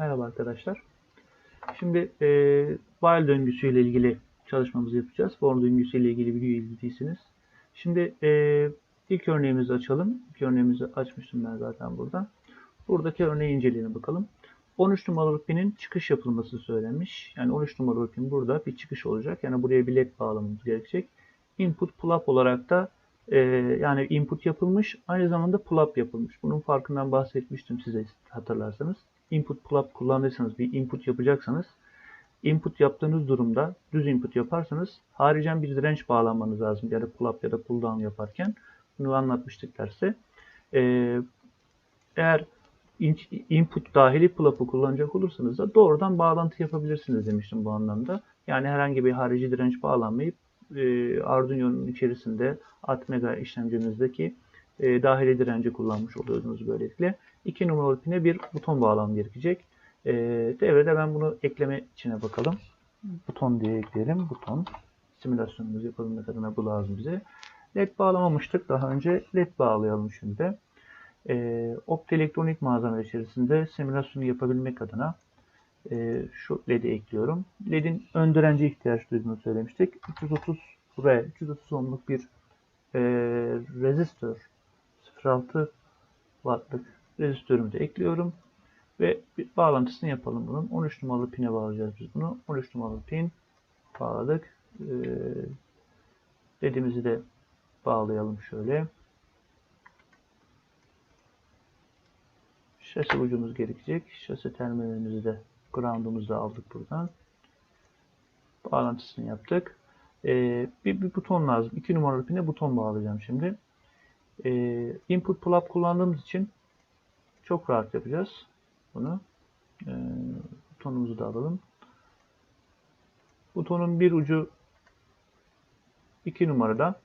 Merhaba arkadaşlar. Şimdi e, while döngüsüyle ilgili çalışmamızı yapacağız. For döngüsüyle ilgili videoyu izlediyseniz. Şimdi e, ilk örneğimizi açalım. İlk örneğimizi açmıştım ben zaten burada. Buradaki örneği inceleyelim bakalım. 13 numaralı pinin çıkış yapılması söylenmiş. Yani 13 numaralı pin burada bir çıkış olacak. Yani buraya bir led bağlamamız gerekecek. Input pull-up olarak da e, yani input yapılmış aynı zamanda pull-up yapılmış. Bunun farkından bahsetmiştim size hatırlarsanız. Input pull-up kullandıysanız bir input yapacaksanız input yaptığınız durumda düz input yaparsanız haricen bir direnç bağlanmanız lazım. Ya da pull-up ya da pull-down yaparken. Bunu anlatmıştık derste. E, eğer input dahili pull-up'ı kullanacak olursanız da doğrudan bağlantı yapabilirsiniz demiştim bu anlamda. Yani herhangi bir harici direnç bağlanmayıp e, Arduino'nun içerisinde Atmega işlemcimizdeki e, dahili direnci kullanmış oluyorsunuz böylelikle. 2 numaralı pine bir buton bağlam gerekecek. E, devrede ben bunu ekleme içine bakalım. Buton diye ekleyelim. Buton. Simülasyonumuzu yapabilmek adına bu lazım bize. LED bağlamamıştık daha önce. LED bağlayalım şimdi. E, optoelektronik malzeme içerisinde simülasyonu yapabilmek adına e, şu LED'i ekliyorum. LED'in ön dirence ihtiyaç duyduğunu söylemiştik. 330 R, 330 ohmluk bir e, rezistör 0.6 wattlık rezistörümü de ekliyorum. Ve bir bağlantısını yapalım bunun. 13 numaralı pine bağlayacağız biz bunu. 13 numaralı pin bağladık. E, LED'imizi de bağlayalım şöyle. Şase ucumuz gerekecek. Şase terminalimizi de ground'umuzu da aldık buradan. Bağlantısını yaptık. Ee, bir, bir buton lazım. 2 numaralı pine buton bağlayacağım şimdi. Ee, input pull-up kullandığımız için çok rahat yapacağız bunu. Ee, butonumuzu da alalım. Butonun bir ucu 2 numarada.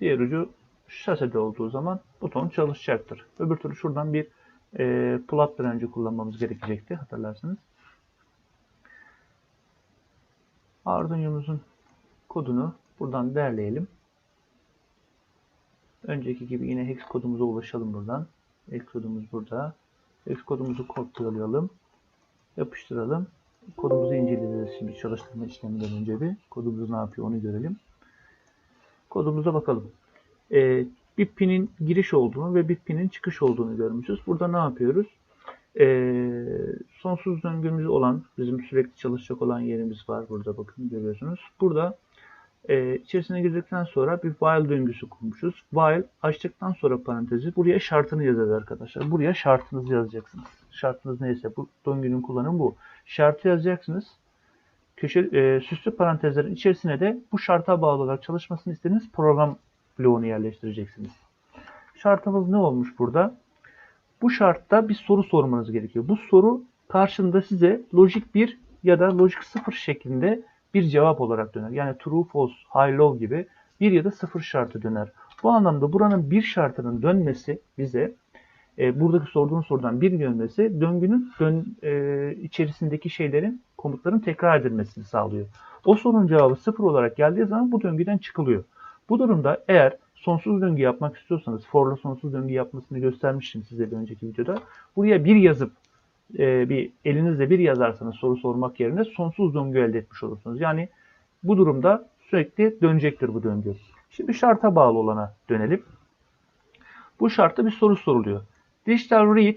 Diğer ucu şasede olduğu zaman buton çalışacaktır. Öbür türlü şuradan bir e, pull-up direnci kullanmamız gerekecekti hatırlarsınız. Arduino'muzun kodunu buradan derleyelim. Önceki gibi yine hex kodumuza ulaşalım buradan. Hex kodumuz burada. Hex kodumuzu kopyalayalım. Yapıştıralım. Kodumuzu inceleyeceğiz şimdi çalıştırma işleminden önce bir. Kodumuz ne yapıyor onu görelim. Kodumuza bakalım. Ee, bir pinin giriş olduğunu ve bir pinin çıkış olduğunu görmüşüz. Burada ne yapıyoruz? Ee, sonsuz döngümüz olan, bizim sürekli çalışacak olan yerimiz var. Burada bakın görüyorsunuz. Burada e, içerisine girdikten sonra bir while döngüsü kurmuşuz. While açtıktan sonra parantezi buraya şartını yazacağız arkadaşlar. Buraya şartınızı yazacaksınız. Şartınız neyse bu döngünün kullanımı bu. Şartı yazacaksınız. Köşe, e, süslü parantezlerin içerisine de bu şarta bağlı olarak çalışmasını istediğiniz program bloğunu yerleştireceksiniz. Şartımız ne olmuş burada? Bu şartta bir soru sormanız gerekiyor. Bu soru karşında size lojik 1 ya da lojik 0 şeklinde bir cevap olarak döner. Yani true, false, high, low gibi bir ya da sıfır şartı döner. Bu anlamda buranın bir şartının dönmesi bize e, buradaki sorduğun sorudan bir dönmesi döngünün dön, e, içerisindeki şeylerin komutların tekrar edilmesini sağlıyor. O sorunun cevabı sıfır olarak geldiği zaman bu döngüden çıkılıyor. Bu durumda eğer sonsuz döngü yapmak istiyorsanız, for'la sonsuz döngü yapmasını göstermiştim size bir önceki videoda. Buraya bir yazıp e, bir elinizle bir yazarsanız soru sormak yerine sonsuz döngü elde etmiş olursunuz. Yani bu durumda sürekli dönecektir bu döngü. Şimdi şarta bağlı olana dönelim. Bu şartta bir soru soruluyor. Digital read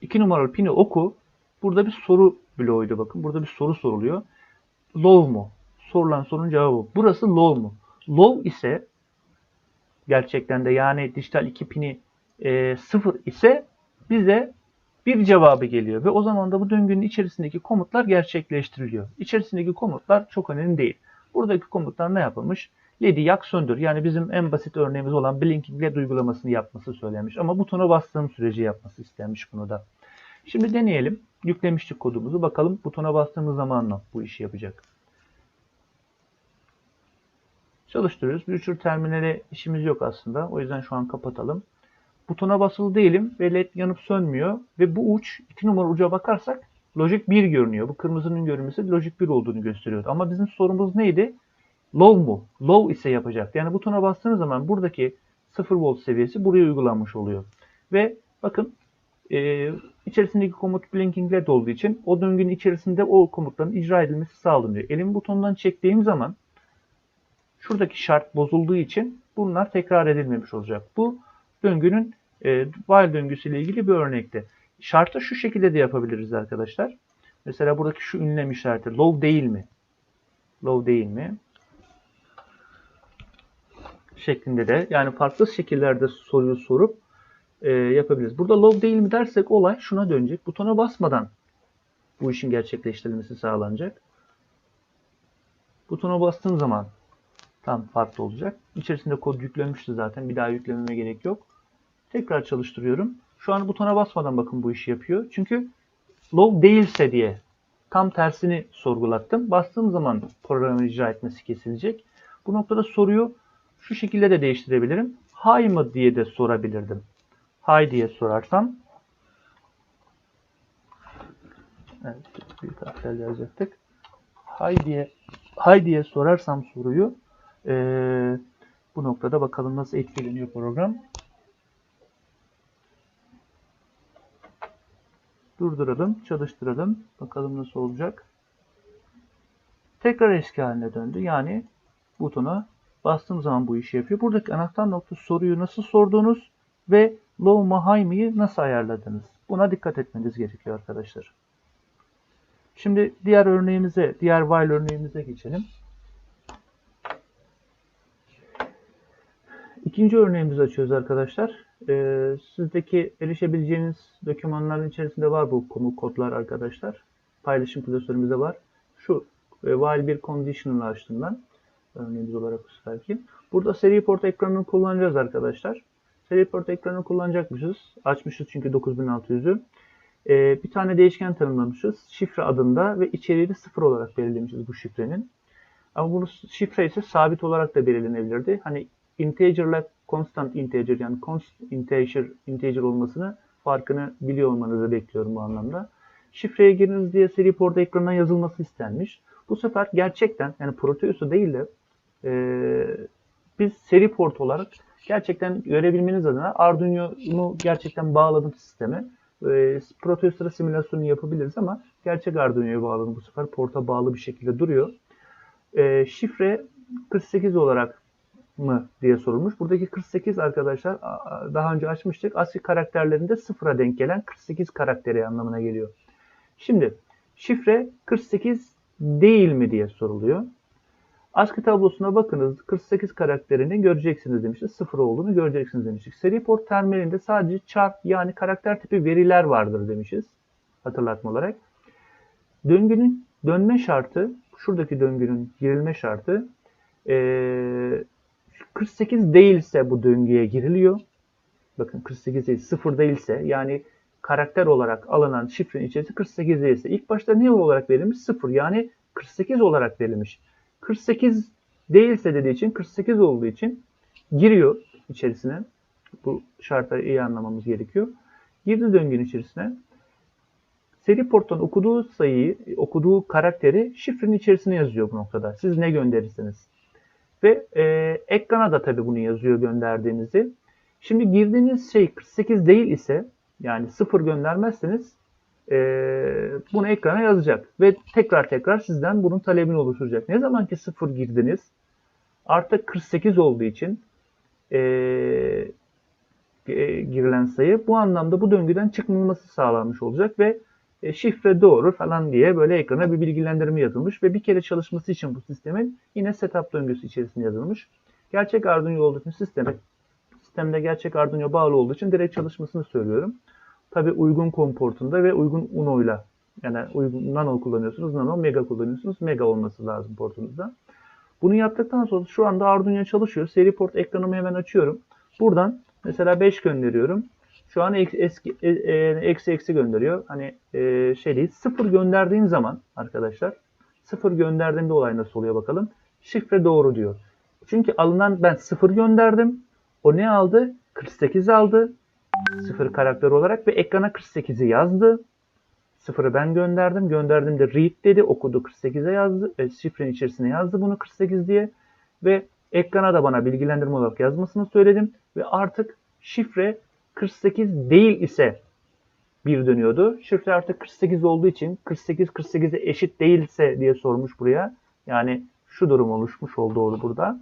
2 numaralı pini oku. Burada bir soru bloğuydu bakın. Burada bir soru soruluyor. Low mu? Sorulan sorunun cevabı. Burası low mu? Low ise gerçekten de yani dijital 2 pini e, 0 ise bize bir cevabı geliyor ve o zaman da bu döngünün içerisindeki komutlar gerçekleştiriliyor. İçerisindeki komutlar çok önemli değil. Buradaki komutlar ne yapılmış? LED'i yak söndür. Yani bizim en basit örneğimiz olan blinking LED uygulamasını yapması söylenmiş. Ama butona bastığım sürece yapması istenmiş bunu da. Şimdi deneyelim. Yüklemiştik kodumuzu. Bakalım butona bastığımız zaman mı bu işi yapacak. Çalıştırıyoruz. Bir tür işimiz yok aslında. O yüzden şu an kapatalım. Butona basılı değilim ve led yanıp sönmüyor. Ve bu uç 2 numara uca bakarsak Logic 1 görünüyor. Bu kırmızının görünmesi Logic 1 olduğunu gösteriyordu. Ama bizim sorumuz neydi? Low mu? Low ise yapacak. Yani butona bastığınız zaman buradaki 0 volt seviyesi buraya uygulanmış oluyor. Ve bakın e, içerisindeki komut blinking led olduğu için o döngünün içerisinde o komutların icra edilmesi sağlanıyor. Elim butonundan çektiğim zaman şuradaki şart bozulduğu için bunlar tekrar edilmemiş olacak. Bu döngünün e, while döngüsüyle ilgili bir örnekte. Şartı şu şekilde de yapabiliriz arkadaşlar. Mesela buradaki şu ünlem işareti low değil mi? Low değil mi? Şeklinde de yani farklı şekillerde soruyu sorup e, yapabiliriz. Burada low değil mi dersek olay şuna dönecek. Butona basmadan bu işin gerçekleştirilmesi sağlanacak. Butona bastığım zaman tam farklı olacak. İçerisinde kod yüklenmişti zaten. Bir daha yüklememe gerek yok. Tekrar çalıştırıyorum. Şu an butona basmadan bakın bu işi yapıyor. Çünkü low değilse diye tam tersini sorgulattım. Bastığım zaman programın icra etmesi kesilecek. Bu noktada soruyu şu şekilde de değiştirebilirim. High mı diye de sorabilirdim. High diye sorarsam Evet, bir harflerle yazacaktık. High diye high diye sorarsam soruyu ee, bu noktada bakalım nasıl etkileniyor program. Durduralım, çalıştıralım. Bakalım nasıl olacak. Tekrar eski haline döndü. Yani butona bastığım zaman bu işi yapıyor. Buradaki anahtar nokta soruyu nasıl sorduğunuz ve low mu high mi'yi nasıl ayarladınız? Buna dikkat etmeniz gerekiyor arkadaşlar. Şimdi diğer örneğimize, diğer while örneğimize geçelim. İkinci örneğimizi açıyoruz arkadaşlar. Ee, sizdeki erişebileceğiniz dokümanların içerisinde var bu komut kodlar arkadaşlar. Paylaşım klasörümüzde var. Şu e, while bir conditional açtım ben. Örneğimiz olarak belki. Burada seri port ekranını kullanacağız arkadaşlar. Seri port ekranını kullanacakmışız. Açmışız çünkü 9600'ü. Ee, bir tane değişken tanımlamışız. Şifre adında ve içeriği de sıfır olarak belirlemişiz bu şifrenin. Ama bunu şifre ise sabit olarak da belirlenebilirdi. Hani integer ile constant integer yani constant integer, integer olmasını farkını biliyor olmanızı bekliyorum bu anlamda. Şifreye giriniz diye seri port ekranına yazılması istenmiş. Bu sefer gerçekten yani Proteus'u değil de e, biz seri port olarak gerçekten görebilmeniz adına Arduino'nu gerçekten bağladım sisteme. E, Proteus'lara simülasyonu yapabiliriz ama gerçek Arduino'ya bağladım bu sefer. Porta bağlı bir şekilde duruyor. E, şifre 48 olarak mı diye sorulmuş. Buradaki 48 arkadaşlar daha önce açmıştık. ASCII karakterlerinde sıfıra denk gelen 48 karakteri anlamına geliyor. Şimdi şifre 48 değil mi diye soruluyor. ASCII tablosuna bakınız 48 karakterini göreceksiniz demiştik. Sıfır olduğunu göreceksiniz demiştik. Seri port terminalinde sadece char yani karakter tipi veriler vardır demişiz. Hatırlatma olarak. Döngünün dönme şartı, şuradaki döngünün girilme şartı ee, 48 değilse bu döngüye giriliyor. Bakın 48 değil, 0 değilse yani karakter olarak alınan şifrenin içerisi 48 değilse ilk başta ne olarak verilmiş? 0 yani 48 olarak verilmiş. 48 değilse dediği için 48 olduğu için giriyor içerisine. Bu şartları iyi anlamamız gerekiyor. Girdi döngünün içerisine. Seri porttan okuduğu sayıyı, okuduğu karakteri şifrenin içerisine yazıyor bu noktada. Siz ne gönderirseniz. Ve e, ekrana da tabii bunu yazıyor gönderdiğinizi. Şimdi girdiğiniz şey 48 değil ise yani 0 göndermezseniz e, bunu ekrana yazacak. Ve tekrar tekrar sizden bunun talebini oluşturacak. Ne zaman ki 0 girdiniz artık 48 olduğu için e, e, girilen sayı bu anlamda bu döngüden çıkmaması sağlanmış olacak ve e, şifre doğru falan diye böyle ekrana bir bilgilendirme yazılmış ve bir kere çalışması için bu sistemin yine setup döngüsü içerisinde yazılmış. Gerçek Arduino olduğu için sisteme, sistemde gerçek Arduino bağlı olduğu için direkt çalışmasını söylüyorum. Tabi uygun komportunda ve uygun Uno ile yani uygun Nano kullanıyorsunuz, Nano Mega kullanıyorsunuz. Mega olması lazım portunuzda. Bunu yaptıktan sonra şu anda Arduino çalışıyor. Seri port ekranımı hemen açıyorum. Buradan mesela 5 gönderiyorum. Şu an eski, e, e, eksi eksi gönderiyor. Hani e, şey değil. Sıfır gönderdiğim zaman arkadaşlar sıfır gönderdiğimde olay nasıl oluyor bakalım. Şifre doğru diyor. Çünkü alınan ben sıfır gönderdim. O ne aldı? 48 aldı. Sıfır karakter olarak ve ekrana 48'i yazdı. Sıfırı ben gönderdim. Gönderdiğimde read dedi. Okudu 48'e yazdı. E, şifrenin içerisine yazdı bunu 48 diye. Ve ekrana da bana bilgilendirme olarak yazmasını söyledim. Ve artık şifre 48 değil ise 1 dönüyordu. Şifre artık 48 olduğu için 48 48'e eşit değilse diye sormuş buraya. Yani şu durum oluşmuş oldu orada burada.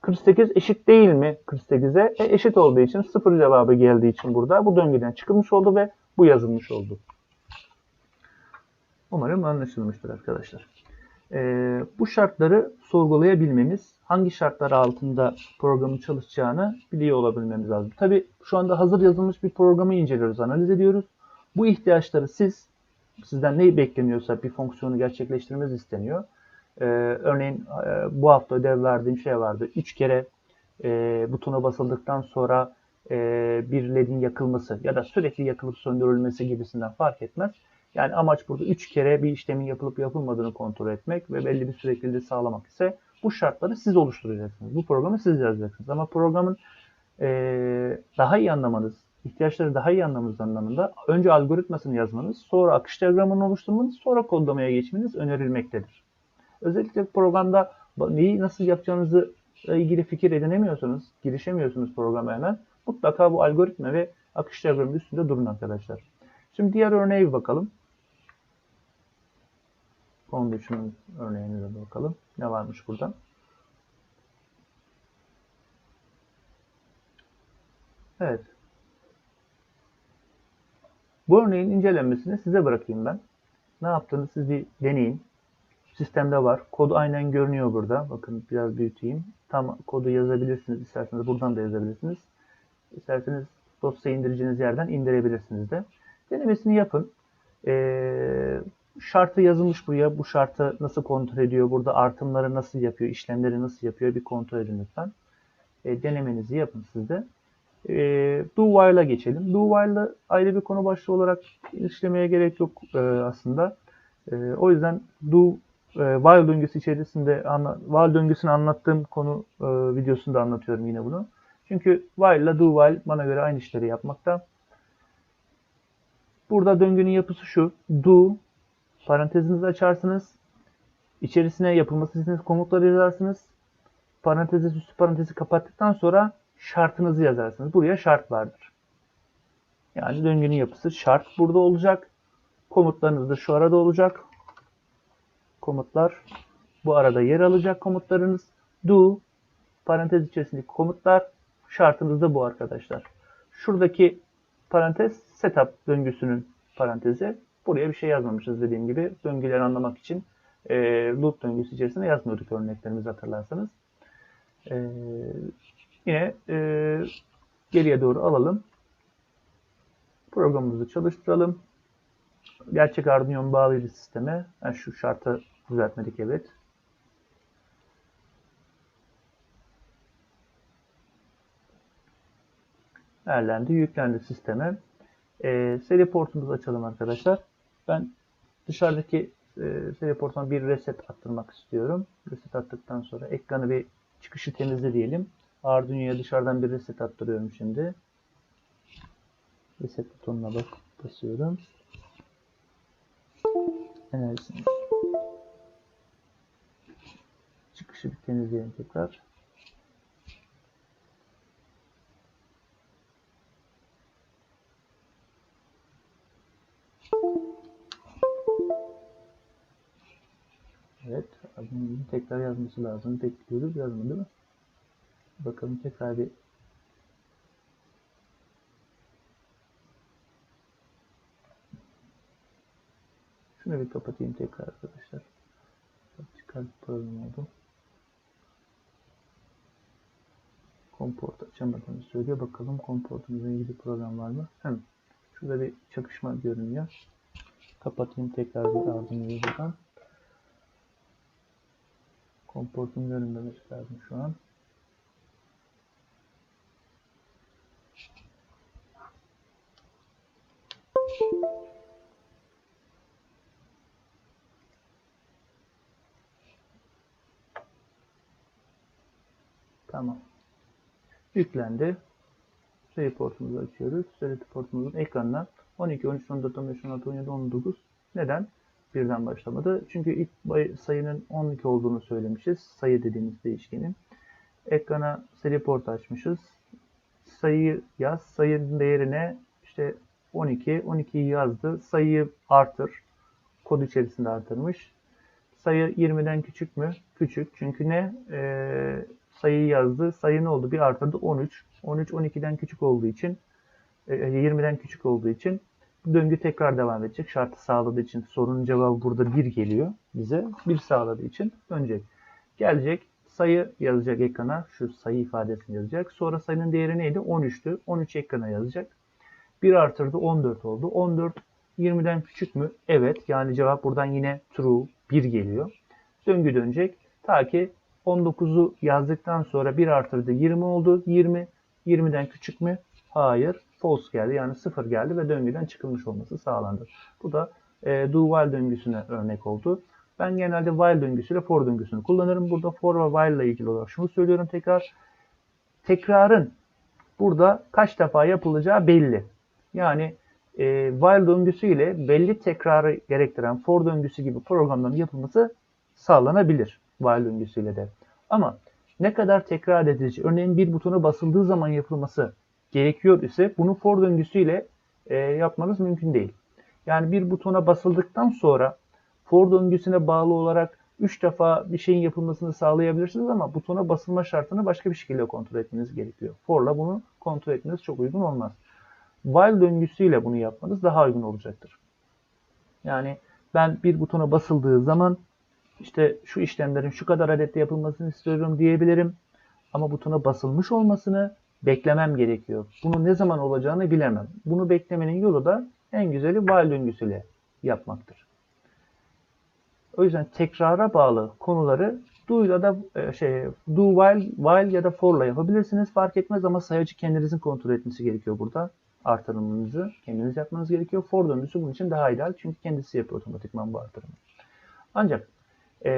48 eşit değil mi 48'e? E, eşit olduğu için 0 cevabı geldiği için burada bu döngüden çıkılmış oldu ve bu yazılmış oldu. Umarım anlaşılmıştır arkadaşlar. Ee, bu şartları sorgulayabilmemiz, hangi şartlar altında programın çalışacağını biliyor olabilmemiz lazım. Tabi şu anda hazır yazılmış bir programı inceliyoruz, analiz ediyoruz. Bu ihtiyaçları siz, sizden ne bekleniyorsa bir fonksiyonu gerçekleştirmeniz isteniyor. Ee, örneğin e, bu hafta ödev verdiğim şey vardı. 3 kere e, butona basıldıktan sonra e, bir ledin yakılması ya da sürekli yakılıp söndürülmesi gibisinden fark etmez. Yani amaç burada 3 kere bir işlemin yapılıp yapılmadığını kontrol etmek ve belli bir sürekliliği sağlamak ise bu şartları siz oluşturacaksınız. Bu programı siz yazacaksınız. Ama programın e, daha iyi anlamanız, ihtiyaçları daha iyi anlamanız anlamında önce algoritmasını yazmanız, sonra akış diyagramını oluşturmanız, sonra kodlamaya geçmeniz önerilmektedir. Özellikle programda neyi nasıl yapacağınızı ilgili fikir edinemiyorsanız, girişemiyorsunuz programa hemen. Mutlaka bu algoritma ve akış diyagramının üstünde durun arkadaşlar. Şimdi diğer örneğe bir bakalım. Condition örneğine de bakalım. Ne varmış burada? Evet. Bu örneğin incelenmesini size bırakayım ben. Ne yaptığını siz bir deneyin. Sistemde var. Kod aynen görünüyor burada. Bakın biraz büyüteyim. Tam kodu yazabilirsiniz. İsterseniz buradan da yazabilirsiniz. İsterseniz dosya indireceğiniz yerden indirebilirsiniz de. Denemesini yapın. Ee, şartı yazılmış buraya. Bu şartı nasıl kontrol ediyor? Burada artımları nasıl yapıyor? işlemleri nasıl yapıyor? Bir kontrol edin lütfen. E, denemenizi yapın siz de. E, do while'a geçelim. Do while'ı ayrı bir konu başlığı olarak işlemeye gerek yok e, aslında. E, o yüzden do e, while döngüsü içerisinde anla, while döngüsünü anlattığım konu e, videosunda anlatıyorum yine bunu. Çünkü while ile do while bana göre aynı işleri yapmakta. Burada döngünün yapısı şu. Do parantezinizi açarsınız. İçerisine yapılması istediğiniz komutları yazarsınız. Parantezi üstü parantezi kapattıktan sonra şartınızı yazarsınız. Buraya şart vardır. Yani döngünün yapısı şart burada olacak. Komutlarınız da şu arada olacak. Komutlar bu arada yer alacak komutlarınız. Do parantez içerisindeki komutlar şartınız da bu arkadaşlar. Şuradaki parantez setup döngüsünün parantezi. Buraya bir şey yazmamışız dediğim gibi. Döngüleri anlamak için e, loop döngüsü içerisinde yazmıyorduk örneklerimizi hatırlarsanız. E, yine e, geriye doğru alalım. Programımızı çalıştıralım. Gerçek Arduino bağlıydı sisteme. Yani şu şartı düzeltmedik evet. Erlendi, yüklendi sisteme. E, seri portumuzu açalım arkadaşlar. Ben dışarıdaki e, portuna bir reset attırmak istiyorum. Reset attıktan sonra ekranı bir çıkışı temizle diyelim. Arduino'ya dışarıdan bir reset attırıyorum şimdi. Reset butonuna bak basıyorum. Enerjisini. Çıkışı bir temizleyelim tekrar. Adımızın tekrar yazması lazım. Bekliyoruz. Yazmadı mi? Bakalım tekrar bir Şunu bir kapatayım tekrar arkadaşlar. Çıkar problem oldu. Komport açamadığını söylüyor. Bakalım komportumuzla ilgili problem var mı? Hem şurada bir çakışma görünüyor. Kapatayım tekrar bir ardını buradan. Komportun görünmemesi lazım şu an. Tamam. Yüklendi. Seri portumuzu açıyoruz. Seri portumuzun ekranına 12, 13, 14, 15, 16, 17, 19. Neden? Birden başlamadı. Çünkü ilk sayının 12 olduğunu söylemişiz. Sayı dediğimiz değişkenin. Ekrana seri port açmışız. Sayıyı yaz. Sayının değerine işte 12. 12'yi yazdı. Sayıyı artır. Kod içerisinde artırmış. Sayı 20'den küçük mü? Küçük. Çünkü ne? Ee, sayıyı yazdı. Sayı ne oldu? Bir artırdı 13. 13 12'den küçük olduğu için e, 20'den küçük olduğu için döngü tekrar devam edecek. Şartı sağladığı için sorunun cevabı burada 1 geliyor bize. 1 sağladığı için dönecek. Gelecek sayı yazacak ekrana. Şu sayı ifadesini yazacak. Sonra sayının değeri neydi? 13'tü. 13 ekrana yazacak. 1 artırdı 14 oldu. 14 20'den küçük mü? Evet. Yani cevap buradan yine true 1 geliyor. Döngü dönecek. Ta ki 19'u yazdıktan sonra 1 artırdı 20 oldu. 20 20'den küçük mü? Hayır. False geldi. Yani 0 geldi ve döngüden çıkılmış olması sağlandı. Bu da e, do while döngüsüne örnek oldu. Ben genelde while döngüsüyle for döngüsünü kullanırım. Burada for ve while ile ilgili olarak şunu söylüyorum tekrar. Tekrarın burada kaç defa yapılacağı belli. Yani e, while döngüsü ile belli tekrarı gerektiren for döngüsü gibi programların yapılması sağlanabilir while döngüsüyle de. Ama ne kadar tekrar edici, örneğin bir butona basıldığı zaman yapılması gerekiyor ise bunu for döngüsüyle e, yapmanız mümkün değil. Yani bir butona basıldıktan sonra for döngüsüne bağlı olarak 3 defa bir şeyin yapılmasını sağlayabilirsiniz ama butona basılma şartını başka bir şekilde kontrol etmeniz gerekiyor. For'la bunu kontrol etmeniz çok uygun olmaz. While döngüsüyle bunu yapmanız daha uygun olacaktır. Yani ben bir butona basıldığı zaman işte şu işlemlerin şu kadar adette yapılmasını istiyorum diyebilirim. Ama butona basılmış olmasını beklemem gerekiyor. Bunun ne zaman olacağını bilemem. Bunu beklemenin yolu da en güzeli while döngüsüyle yapmaktır. O yüzden tekrara bağlı konuları do ya da e, şey do while, while ya da for'la yapabilirsiniz. Fark etmez ama sayacı kendinizin kontrol etmesi gerekiyor burada. Artırımınızı kendiniz yapmanız gerekiyor. For döngüsü bunun için daha ideal. Çünkü kendisi yapıyor otomatikman bu artırımı. Ancak e,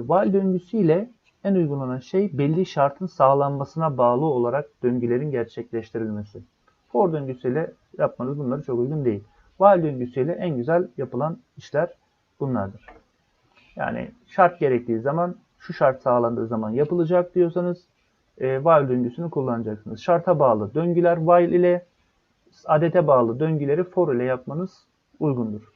while döngüsüyle en uygun olan şey belli şartın sağlanmasına bağlı olarak döngülerin gerçekleştirilmesi. For döngüsüyle yapmanız bunları çok uygun değil. While döngüsüyle en güzel yapılan işler bunlardır. Yani şart gerektiği zaman şu şart sağlandığı zaman yapılacak diyorsanız e, while döngüsünü kullanacaksınız. Şarta bağlı döngüler while ile adete bağlı döngüleri for ile yapmanız uygundur.